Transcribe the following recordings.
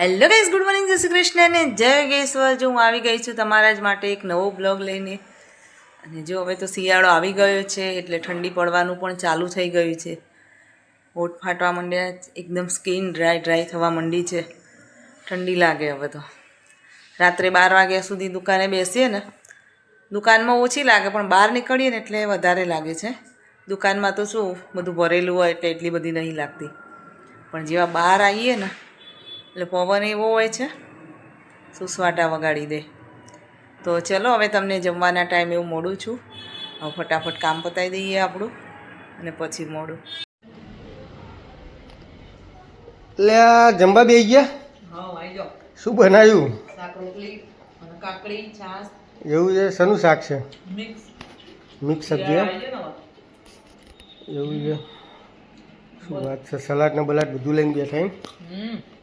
Hello guys good morning જય શ્રી કૃષ્ણ અને જય ગેશ્વર જો હું આવી ગઈ છું તમારા જ માટે એક નવો બ્લોગ લઈને. અને જો હવે તો શિયાળો આવી ગયો છે, એટલે ઠંડી પડવાનું પણ ચાલુ થઈ ગયું છે. હોઠ ફાટવા માંડ્યા, એકદમ સ્કિન ડ્રાય ડ્રાય થવા માંડી છે. ઠંડી લાગે હવે તો. રાત્રે બાર વાગ્યા સુધી દુકાને બેસીએ ને, દુકાનમાં ઓછી લાગે, પણ બહાર નીકળીએ ને એટલે વધારે લાગે છે. દુકાનમાં તો શું, બધું ભરેલું હોય એટલે એટલી બધી નહીં લાગતી. પણ જેવા બહાર આવીએ ને એટલે પવન એવો હોય છે. સુસવાટા વગાડી દે. તો ચલો હવે તમને જમવાના ટાઈમ એવું મોડું છું. હવે ફટાફટ કામ પતાવી દઈએ આપણું અને પછી મોડું. એટલે આ જમવા બે ગયા? હા આવી જાઓ શું બનાવ્યું? એવું છે? શેનું શાક છે? મિક્સ. મિક્સ સબ્જી એમ? એવું છે. શું વાત છે? સલાડ ને બલાડ બધું લઈને બેઠા એમ?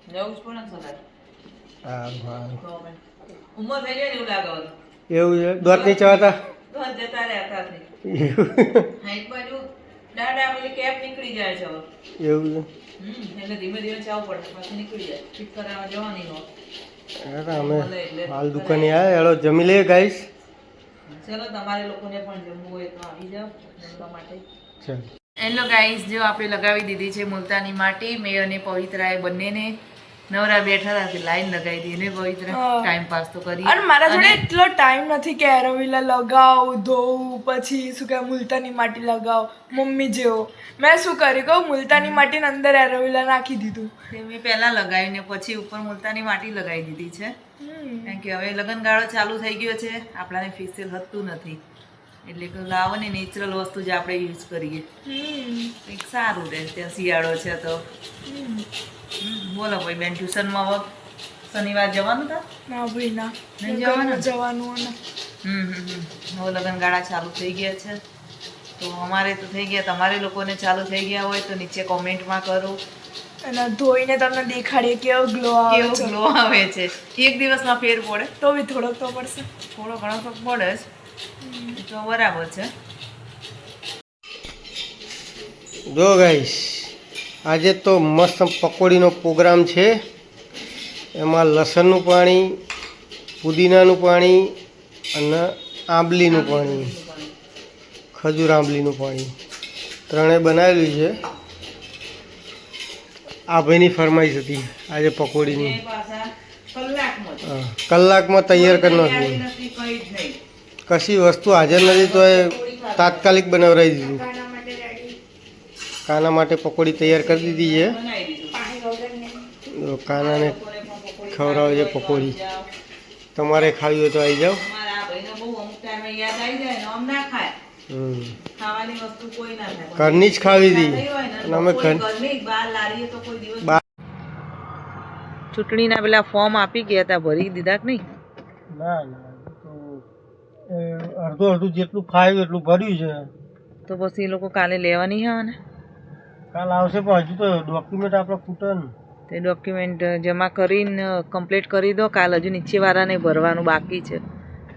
જવું જ પડે ને ઉંમર થઈ જાય ને એવું લાગે એવું છે? દોત નહીં ચવાતા જતા રહ્યા હાથાથી એવું. બાજુ દાડા પેલી કેપ નીકળી જાય છે એવું છે? હમ એટલે ધીમે પડે પછી નીકળી જાય. ઠીક કરાવવા જવાની અરે અમે હાલ દુકાને આવ્યા હેડો જમી લઈએ ગાઈશ ચલો તમારે લોકોને પણ જમવું હોય તો આવી જાઓ જમવા માટે. ચાલ. હેલો ગાઈસ જો આપણે લગાવી દીધી છે મુલતાની માટી મેં અને પવિત્રાએ બંનેને નવરા બેઠા હતા લાઈન લગાવી દીધી ને પવિત્ર ટાઈમ પાસ તો કરી અને મારા જોડે એટલો ટાઈમ નથી કે એરોવિલા લગાવ ધોવું પછી શું કે મુલતાની માટી લગાવ મમ્મી જેવો. મેં શું કર્યું કહું? મુલતાની માટી અંદર એરોવિલા નાખી દીધું. મેં પહેલાં લગાવીને પછી ઉપર મુલતાની માટી લગાવી દીધી છે. કારણ કે હવે લગનગાળો ચાલુ થઈ ગયો છે. આપણાને ફેશિયલ હતું નથી. એટલે કે લાવો ને નેચરલ વસ્તુ જ આપણે યુઝ કરીએ. કંઈક સારું રહે. ત્યાં શિયાળો છે તો. હમ, બોલો ભાઈ બેન ટ્યુશનમાં વખ શનિવાર જવાનું તા? ના ભાઈ ના. નહીં જવાનું? જવાનું હમ હમ હમ. હવે લગનગાળા ચાલુ થઈ ગયા છે. તો અમારે તો થઈ ગયા તમારે લોકોને ચાલુ થઈ ગયા હોય તો નીચે કોમેન્ટમાં કરો. અને ધોઈને તમને દેખાડીએ કેવો ગ્લો આવે કેવો ગ્લો આવે છે. એક દિવસમાં ફેર પડે. તો બી થોડોક તો પડશે. થોડો ઘણો તો પડે જ. તો બરાબર છે. જો ગાઈશ આજે તો મસ્ત પકોડીનો પ્રોગ્રામ છે. એમાં લસણનું પાણી પુદીનાનું પાણી અને આંબલીનું પાણી ખજૂર આંબલીનું પાણી. ત્રણે બનાવેલું છે. આ ભાઈની ફરમાઈશ હતી આજે પકોડીની. કલાકમાં. તૈયાર કરી નાખવી નથી કંઈ જ નહીં. કશી વસ્તુ હાજર નથી તો એ તાત્કાલિક બનાવરાઈ દીધું. કાના માટે પકોડી તૈયાર કરી દીધી છે. કાનાને ખવડાવે છે પકોડી. તમારે ખાવી હોય તો આવી જાઓ. અમારા આ ભાઈને બહુ અમુક ટાઈમે યાદ આવી જાય ને આમ ના ખાય. હમ. ખાવાની વસ્તુ કોઈ ના ખાય. ઘરની જ ખાવી હતી. અને અમે ઘર ઘરની જ બહાર લારીએ તો કોઈ દિવસ બા- ચૂંટણીના પેલા ફોર્મ આપી ગયા હતા ભરી દીધા કે નહીં? ના ના અડધું અડધું જેટલું ખાયું એટલું ભર્યું છે. તો પછી એ લોકો કાલે લેવાની નહીં આવે ને કાલ આવશે પણ હજુ તો ડોક્યુમેન્ટ આપણે ખૂટે તે ડોક્યુમેન્ટ જમા કરીને કમ્પ્લીટ કરી દો. કાલ હજુ નીચેવાળાને ભરવાનું બાકી છે.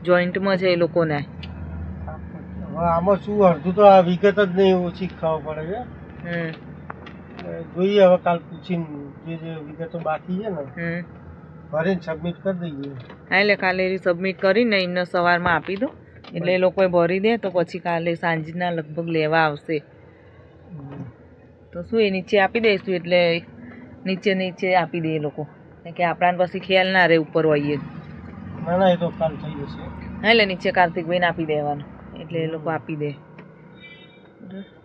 જોઈન્ટમાં છે એ લોકોને. આમાં શું અડધું તો આ વિગત જ નહીં ઓછી ખાવા પડે છે. હમ. જોઈએ હવે કાલ પૂછીને જે જે વિગતો બાકી છે ને હમ. ભરીને સબમિટ કરી દઈએ. હા એટલે કાલે સબમિટ કરીને એમને સવારમાં આપી દો. એટલે એ લોકોએ ભરી દે તો પછી કાલે સાંજના લગભગ લેવા આવશે. તો શું એ નીચે આપી દઈશું એટલે નીચે નીચે આપી દે એ લોકો. કે આપણાને પછી ખ્યાલ ના રહે ઉપર હોઈએ. ના ના એ તો કાલ થઈ જશે. હા એટલે નીચે કાર્તિકભાઈને આપી દેવાનું. એટલે એ લોકો આપી દે.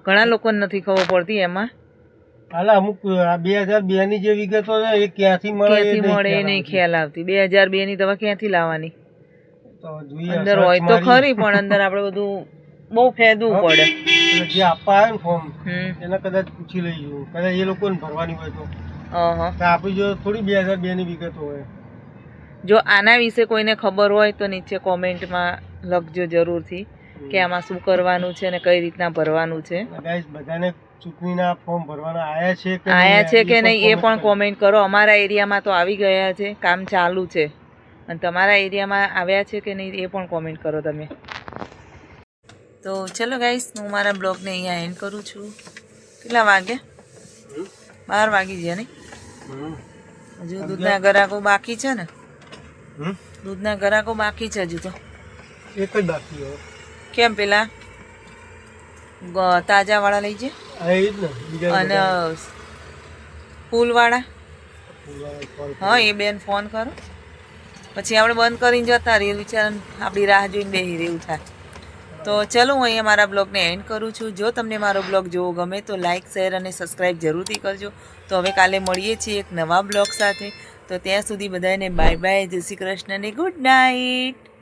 ઘણા લોકોને નથી ખબર પડતી એમાં. હાલા અમુક બે હજાર બે ની જે વિગતો છે એ ક્યાંથી મળે ક્યાંથી મળે એ નહીં ખ્યાલ આવતી. બે હજાર બે ની દવા ક્યાંથી લાવવાની? અંદર હોય તો ખરી પણ અંદર આપણે બધું બહુ ફેદવું પડે. એટલે જે. આપવા આવે ને ફોર્મ એને કદાચ પૂછી લઈશું કદાચ એ લોકોને ભરવાની હોય તો. આપણી જો થોડી બે હજાર બે ની વિગત હોય. જો આના વિશે કોઈને ખબર હોય તો નીચે કોમેન્ટમાં લખજો જરૂરથી કે આમાં શું કરવાનું છે અને કઈ રીતના ભરવાનું છે. બધાને ચૂંટણીના ફોર્મ ભરવાના આયા છે કે આયા છે કે નહીં એ પણ કોમેન્ટ કરો. અમારા એરિયામાં તો આવી ગયા છે. કામ ચાલુ છે. અને તમારા એરિયામાં આવ્યા છે કે નહીં એ પણ કોમેન્ટ કરો તમે. તો ચલો ગાઈસ હું મારા બ્લોગને અહીંયા એન્ડ કરું છું. કેટલા વાગે? બાર વાગી ગયા નહીં હજુ દૂધના ગરાકો બાકી છે ને? દૂધના ગરાકો બાકી છે હજુ તો. એક જ બાકી કેમ પેલા? તાજા તાજાવાળા લઈ જાય અને ફૂલવાળા? હા એ બેન ફોન કરો. પછી આપણે બંધ કરીને જતા રહીએ વિચાર આપણી રાહ જોઈને બેસી રહેવું થાય. તો ચલો હું અહીંયા મારા બ્લોગને એન્ડ કરું છું. જો તમને મારો બ્લોગ જોવો ગમે તો લાઇક શેર અને સબસ્ક્રાઈબ જરૂરથી કરજો. તો હવે કાલે મળીએ છીએ એક નવા બ્લોગ સાથે. તો ત્યાં સુધી બધાને બાય બાય જય શ્રી કૃષ્ણ ને ગુડ નાઇટ